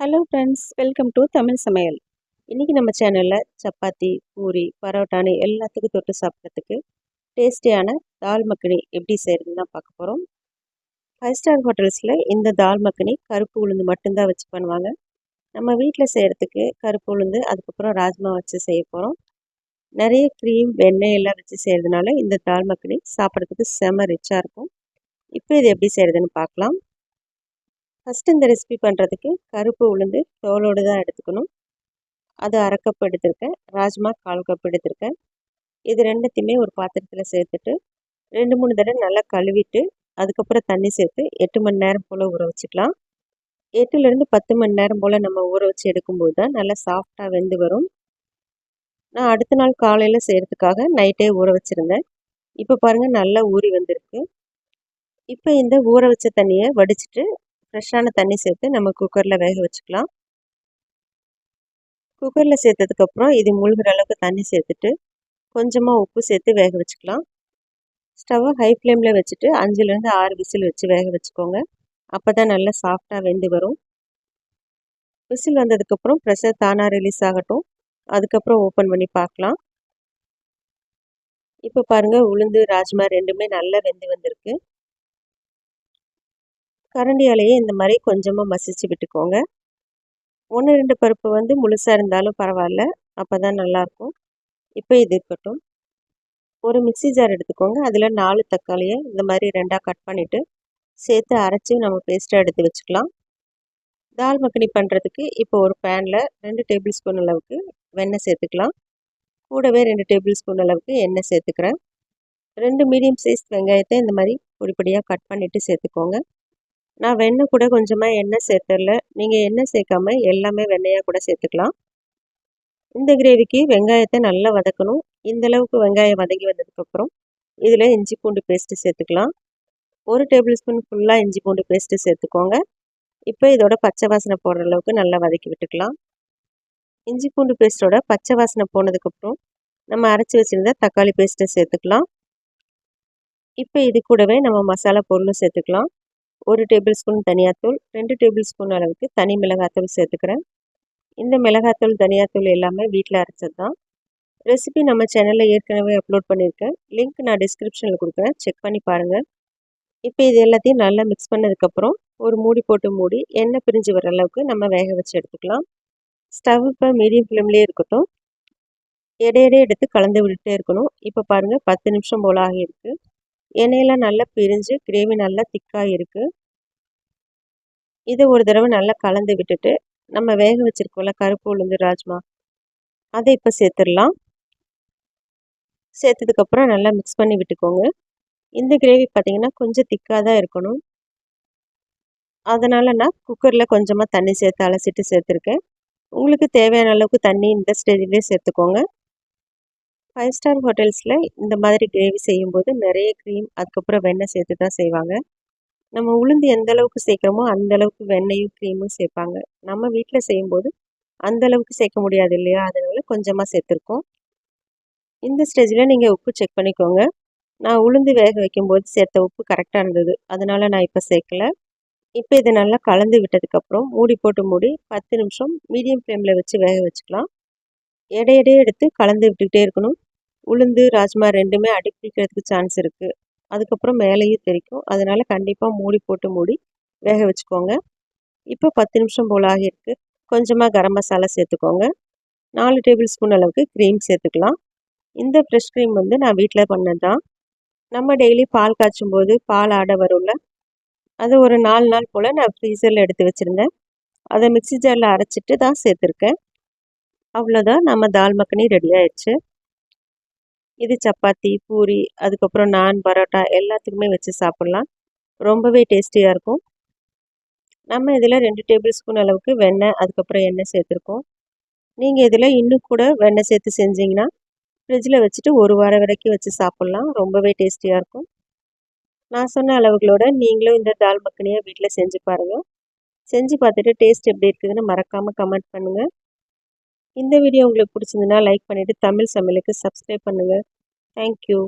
Hello friends welcome to Tamil Samayal இன்றைக்கி நம்ம சேனலில் சப்பாத்தி பூரி பரோட்டானு எல்லாத்துக்கும் தொட்டு சாப்பிட்றதுக்கு டேஸ்டியான தால் மக்கனி எப்படி செய்கிறதுன்னு தான் பார்க்க போகிறோம் ஃபைவ் ஸ்டார் ஹோட்டல்ஸில் இந்த தால் மக்கனி கருப்பு உளுந்து மட்டும்தான் வச்சு பண்ணுவாங்க. நம்ம வீட்டில் செய்கிறதுக்கு கருப்பு உளுந்து அதுக்கப்புறம் ராஜ்மா வச்சு செய்ய போகிறோம் நிறைய க்ரீம் வெண்ணெய் எல்லாம் வச்சு செய்கிறதுனால இந்த தால் மக்கனி சாப்பிட்றதுக்கு செம ரிச்சாக இருக்கும். இப்போ இது எப்படி செய்கிறதுன்னு பார்க்கலாம். ஃபஸ்ட்டு இந்த ரெசிபி பண்ணுறதுக்கு கருப்பு உளுந்து தோலோடு தான் எடுத்துக்கணும். அது அரை கப் எடுத்திருக்கேன். ராஜ்மா கால் கப் எடுத்திருக்கேன். இது ரெண்டுத்தையுமே ஒரு பாத்திரத்தில் சேர்த்துட்டு ரெண்டு மூணு தடவை நல்லா கழுவிட்டு அதுக்கப்புறம் தண்ணி சேர்த்து எட்டு மணி நேரம் போல் ஊற வச்சுக்கலாம். எட்டுலேருந்து பத்து மணி நேரம் போல் நம்ம ஊற வச்சு எடுக்கும்போது தான் நல்லா சாஃப்டாக வெந்து வரும். நான் அடுத்த நாள் காலையில் செய்கிறதுக்காக நைட்டே ஊற வச்சுருந்தேன். இப்போ பாருங்கள் நல்லா ஊறி வந்திருக்கு. இப்போ இந்த ஊற வச்ச தண்ணியை வடிச்சிட்டு ஃப்ரெஷ்ஷான தண்ணி சேர்த்து நம்ம குக்கரில் வேக வச்சுக்கலாம். குக்கரில் சேர்த்ததுக்கப்புறம் இது முழுகிற அளவுக்கு தண்ணி சேர்த்துட்டு கொஞ்சமாக உப்பு சேர்த்து வேக வச்சுக்கலாம். ஸ்டவ்வை ஹை ஃப்ளேமில் வச்சுட்டு அஞ்சுலேருந்து ஆறு விசில் வச்சு வேக வச்சுக்கோங்க. அப்போ தான் நல்லா சாஃப்டாக வெந்து வரும். விசில் வந்ததுக்கப்புறம் ப்ரெஷர் தானாக ரிலீஸ் ஆகட்டும். அதுக்கப்புறம் ஓப்பன் பண்ணி பார்க்கலாம். இப்போ பாருங்கள் உளுந்து ராஜ்மா ரெண்டுமே நல்லா வெந்து வந்திருக்கு. கரண்டியாலேயே இந்த மாதிரி கொஞ்சமாக மசிச்சு விட்டுக்கோங்க. ஒன்று ரெண்டு பருப்பு வந்து முழுசாக இருந்தாலும் பரவாயில்ல. அப்போ தான் நல்லாயிருக்கும். இப்போ இது இருக்கட்டும். ஒரு மிக்சி ஜார் எடுத்துக்கோங்க. அதில் நாலு தக்காளியை இந்த மாதிரி ரெண்டாக கட் பண்ணிவிட்டு சேர்த்து அரைச்சி நம்ம பேஸ்ட்டாக எடுத்து வச்சுக்கலாம். தால் மக்கனி பண்ணுறதுக்கு இப்போ ஒரு பேனில் ரெண்டு டேபிள் ஸ்பூன் அளவுக்கு வெண்ணெய் சேர்த்துக்கலாம். கூடவே ரெண்டு டேபிள் ஸ்பூன் அளவுக்கு எண்ணெய் சேர்த்துக்கிறேன். ரெண்டு மீடியம் சைஸ் வெங்காயத்தை இந்த மாதிரி பொடி பொடியாக கட் பண்ணிவிட்டு சேர்த்துக்கோங்க. நான் வெண்ணெய் கூட கொஞ்சமாக எண்ணெய் சேர்த்துடல. நீங்கள் எண்ணெய் சேர்க்காம எல்லாமே வெண்ணெயாக கூட சேர்த்துக்கலாம். இந்த கிரேவிக்கு வெங்காயத்தை நல்லா வதக்கணும். இந்த அளவுக்கு வெங்காயம் வதங்கி வந்ததுக்கப்புறம் இதில் இஞ்சி பூண்டு பேஸ்ட்டு சேர்த்துக்கலாம். ஒரு டேபிள் ஸ்பூன் ஃபுல்லாக இஞ்சி பூண்டு பேஸ்ட்டு சேர்த்துக்கோங்க. இப்போ இதோட பச்சை வாசனை போடுற அளவுக்கு நல்லா வதக்கி விட்டுக்கலாம். இஞ்சி பூண்டு பேஸ்ட்டோட பச்சை வாசனை போனதுக்கப்புறம் நம்ம அரைச்சி வச்சுருந்த தக்காளி பேஸ்ட்டை சேர்த்துக்கலாம். இப்போ இது கூடவே நம்ம மசாலா பொருளும் சேர்த்துக்கலாம். ஒரு டேபிள் ஸ்பூன் தனியாத்தூள் ரெண்டு டேபிள் ஸ்பூன் அளவுக்கு தனி மிளகாத்தூள் சேர்த்துக்கிறேன். இந்த மிளகாத்தூள் தனியாத்தூள் எல்லாமே வீட்டில் அரைச்சது தான் ரெசிபி நம்ம சேனலில் ஏற்கனவே அப்லோட் பண்ணியிருக்கேன். லிங்க் நான் டிஸ்கிரிப்ஷனில் கொடுக்குறேன். செக் பண்ணி பாருங்கள் இப்போ இது எல்லாத்தையும் நல்லா மிக்ஸ் பண்ணதுக்கப்புறம் ஒரு மூடி போட்டு மூடி எண்ணெய் பிரிஞ்சு வர அளவுக்கு நம்ம வேக வச்சு எடுத்துக்கலாம். ஸ்டவ் இப்போ மீடியம் ஃப்ளேம்லேயே இருக்கட்டும். இடையிடையே எடுத்து கலந்து விட்டுட்டே இருக்கணும். இப்போ பாருங்கள் பத்து நிமிஷம் போல் ஆகியிருக்கு. எண்ணெயெல்லாம் நல்லா பிரிஞ்சு கிரேவி நல்லா திக்காக இருக்குது இதை ஒரு தடவை நல்லா கலந்து விட்டுட்டு நம்ம வேக வச்சுருக்கோம்ல கருப்பு உளுந்து ராஜ்மா அதை இப்போ சேர்த்துடலாம். சேர்த்ததுக்கப்புறம் நல்லா மிக்ஸ் பண்ணி விட்டுக்கோங்க. இந்த கிரேவி பார்த்திங்கன்னா கொஞ்சம் திக்காக தான் இருக்கணும். அதனால் நான் குக்கரில் கொஞ்சமாக தண்ணி சேர்த்து அலசிட்டு சேர்த்துருக்கேன். உங்களுக்கு தேவையான அளவுக்கு தண்ணி இந்த ஸ்டேஜ்லேயே சேர்த்துக்கோங்க. ஃபைவ் ஸ்டார் ஹோட்டல்ஸில் இந்த மாதிரி கிரேவி செய்யும்போது நிறைய க்ரீம் அதுக்கப்புறம் வெண்ணெய் சேர்த்து தான் செய்வாங்க. நம்ம உளுந்து எந்த அளவுக்கு சேர்க்குறோமோ அந்த அளவுக்கு வெண்ணெயும் க்ரீமும் சேர்ப்பாங்க. நம்ம வீட்டில் செய்யும்போது அந்த அளவுக்கு சேர்க்க முடியாது இல்லையா? அதனால கொஞ்சமாக சேர்த்துருக்கோம். இந்த ஸ்டேஜில் நீங்கள் உப்பு செக் பண்ணிக்கோங்க. நான் உளுந்து வேக வைக்கும்போது சேர்த்த உப்பு கரெக்டாக இருந்தது. அதனால் நான் இப்போ சேர்க்கலை. இப்போ இதை நல்லா கலந்து விட்டதுக்கப்புறம் மூடி போட்டு மூடி பத்து நிமிஷம் மீடியம் ஃப்ளேமில் வச்சு வேக வச்சுக்கலாம். எடையடையே எடுத்து கலந்து விட்டுக்கிட்டே இருக்கணும். உளுந்து ராஜ்மா ரெண்டுமே அடிப்படிக்கிறதுக்கு சான்ஸ் இருக்குது அதுக்கப்புறம் மேலேயும் தெரிக்கும் அதனால் கண்டிப்பாக மூடி போட்டு மூடி வேக வச்சுக்கோங்க. இப்போ பத்து நிமிஷம் போல் ஆகியிருக்கு. கொஞ்சமாக கரம் மசாலா சேர்த்துக்கோங்க. நாலு டேபிள் ஸ்பூன் அளவுக்கு க்ரீம் சேர்த்துக்கலாம். இந்த ஃப்ரெஷ் க்ரீம் வந்து நான் வீட்டில் பண்ணது தான் நம்ம டெய்லி பால் காய்ச்சும் போது பால் ஆட வரும்ல. அது ஒரு நாலு நாள் போல் நான் ஃப்ரீசரில் எடுத்து வச்சுருந்தேன். அதை மிக்சி ஜாரில் அரைச்சிட்டு தான் சேர்த்துருக்கேன். அவ்வளோதான் நம்ம தால் மக்கனி ரெடி ஆயிடுச்சு. இது சப்பாத்தி பூரி அதுக்கப்புறம் நான் பரோட்டா எல்லாத்துக்குமே வச்சு சாப்பிட்லாம். ரொம்பவே டேஸ்டியாக இருக்கும். நம்ம இதில் ரெண்டு டேபிள் ஸ்பூன் அளவுக்கு வெண்ணெய் அதுக்கப்புறம் எண்ணெய் சேர்த்துருக்கோம். நீங்கள் இதில் இன்னும் கூட வெண்ணெய் சேர்த்து செஞ்சிங்கன்னா ஃப்ரிட்ஜில் வச்சுட்டு ஒரு வாரம் வரைக்கும் வச்சு சாப்பிட்லாம். ரொம்பவே டேஸ்டியாக இருக்கும். நான் சொன்ன அளவுகளோட நீங்களும் இந்த தால் மக்கனியை வீட்டில் செஞ்சு பாருங்கள் செஞ்சு பார்த்துட்டு டேஸ்ட் எப்படி இருக்குதுன்னு மறக்காமல் கமெண்ட் பண்ணுங்கள் இந்த வீடியோ உங்களுக்கு பிடிச்சிருந்துன்னா லைக் பண்ணிவிட்டு தமிழ் சமையலுக்கு சப்ஸ்கிரைப் பண்ணுங்கள் தேங்க்யூ